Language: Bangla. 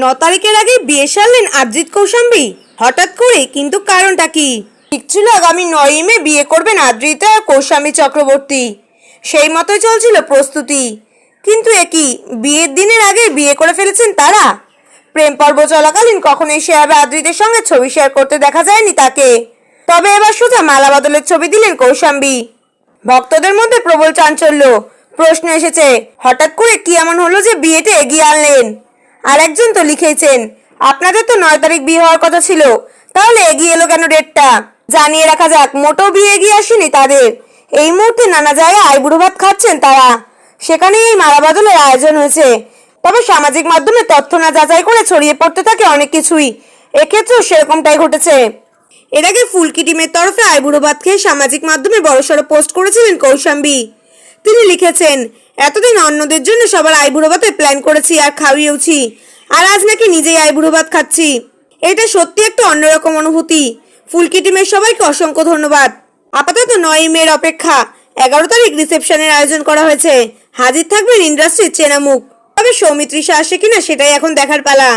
ন তারিখের আগে বিয়ে সারলেন আরজিৎ কৌশাম্বী। হঠাৎ করে কিন্তু কারণটা কি? ঠিক ছিল আগামী নয়ই মে বিয়ে করবেন আদ্রিতা আর কৌশাম্বী চক্রবর্তী। সেই মতোই চলছিল প্রস্তুতি। কিন্তু একই বিয়ের দিনের আগে বিয়ে করে ফেলেছেন তারা? প্রেম পর্ব চলাকালীন কখনোই সেভাবে আদ্রিতের সঙ্গে ছবি শেয়ার করতে দেখা যায়নি তাকে। তবে এবার সোজা মালা বদলের ছবি দিলেন কৌশাম্বী। ভক্তদের মধ্যে প্রবল চাঞ্চল্য। প্রশ্ন এসেছে, হঠাৎ করে কি এমন হলো যে বিয়েতে এগিয়ে আনলেন? আর একজন তো লিখেছেন, আপনাদের তো নয় তারিখ বিয়ে হওয়ার কথা ছিল, তাহলে এগিয়ে এলো কেন ডেটটা? জানিয়ে রাখা যাক, মোটেও বিয়ে এগিয়ে আসেনি তাদের। এই মুহূর্তে নানা জায়গায় আইবুড়ো ভাত খাচ্ছেন তারা। সেখানেই এই মালা বদলের আয়োজন হয়েছে। তবে সামাজিক মাধ্যমে তথ্য না যাচাই করে ছড়িয়ে পড়তে থাকে অনেক কিছুই। এক্ষেত্রেও সেরকমটাই ঘটেছে। এর আগে ফুলকি টিমের তরফে আইবুড়ো ভাত খেয়ে সামাজিক মাধ্যমে বড়সড় পোস্ট করেছিলেন কৌশাম্বী। তিনি লিখেছেন, এতদিন অন্যদের জন্য সবার আইবুড়ো ভাতের প্ল্যান করেছি আর খাওয়িয়েওছি আর আজ নাকি নিজেই আইবুড়ো ভাত খাচ্ছি। এটা সত্যি একটা অন্যরকম অনুভূতি। ফুলকি টিমের সবাইকে অসংখ্য ধন্যবাদ। আপাতত নয় মেয়ের অপেক্ষা, এগারো তারিখ রিসেপশনের আয়োজন করা হয়েছে। হাজির থাকবেন ইন্ডাস্ট্রির চেনামুখ। তবে সৌমিত্রিষা আসে কিনা সেটাই এখন দেখার পালা।